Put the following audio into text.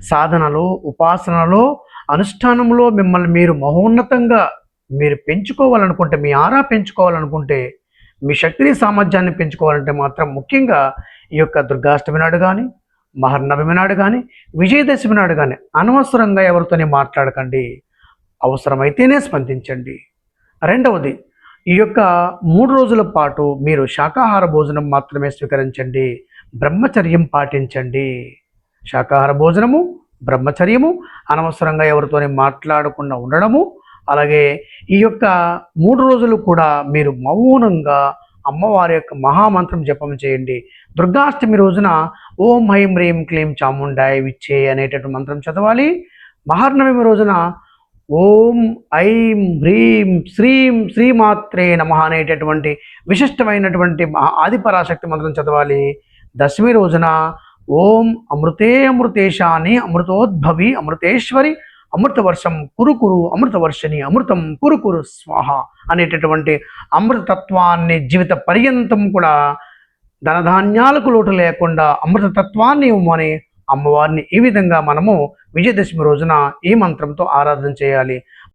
సాధనలో ఉపాసనలో అనుష్ఠానంలో మిమ్మల్ని మీరు మహోన్నతంగా మీరు పెంచుకోవాలనుకుంటే మీ ఆరా పెంచుకోవాలనుకుంటే మీ శక్తిని సామర్థ్యాన్ని పెంచుకోవాలంటే మాత్రం ముఖ్యంగా ఈ యొక్క దుర్గాష్టమి నాడు కానీ మహర్నవమి నాడు కానీ విజయదశమి నాడు కానీ అనవసరంగా ఎవరితోనే మాట్లాడకండి. అవసరమైతేనే స్పందించండి. రెండవది ఈ యొక్క మూడు రోజుల పాటు మీరు శాకాహార భోజనం మాత్రమే స్వీకరించండి. బ్రహ్మచర్యం పాటించండి. శాకాహార భోజనము బ్రహ్మచర్యము అనవసరంగా ఎవరితోనే మాట్లాడకుండా ఉండడము అలాగే ఈ యొక్క మూడు రోజులు కూడా మీరు మౌనంగా అమ్మవారి యొక్క మహామంత్రం జపం చేయండి. దుర్గాష్టమి రోజున ఓం హైం హ్రీం క్లీం చాముండాయ్ విచ్చే అనేటటువంటి మంత్రం చదవాలి. మహర్నవమి రోజున ఓం ఐం హ్రీం శ్రీం శ్రీమాత్రే నమ అనేటటువంటి విశిష్టమైనటువంటి మహా- ఆదిపరాశక్తి మంత్రం చదవాలి. దశమి రోజున ఓం అమృతే అమృతేశాని అమృతోద్భవి అమృతేశ్వరి అమృతవర్షం కురు కురు అమృతవర్షని అమృతం కురు కురు స్వాహ అనేటటువంటి అమృతత్వాన్ని జీవిత పర్యంతం కూడా ధనధాన్యాలకు లోటు లేకుండా అమృతతత్వాన్ని ఇవ్వమని అమ్మవారిని ఈ విధంగా మనము విజయదశమి రోజున ఈ మంత్రంతో ఆరాధన చేయాలి.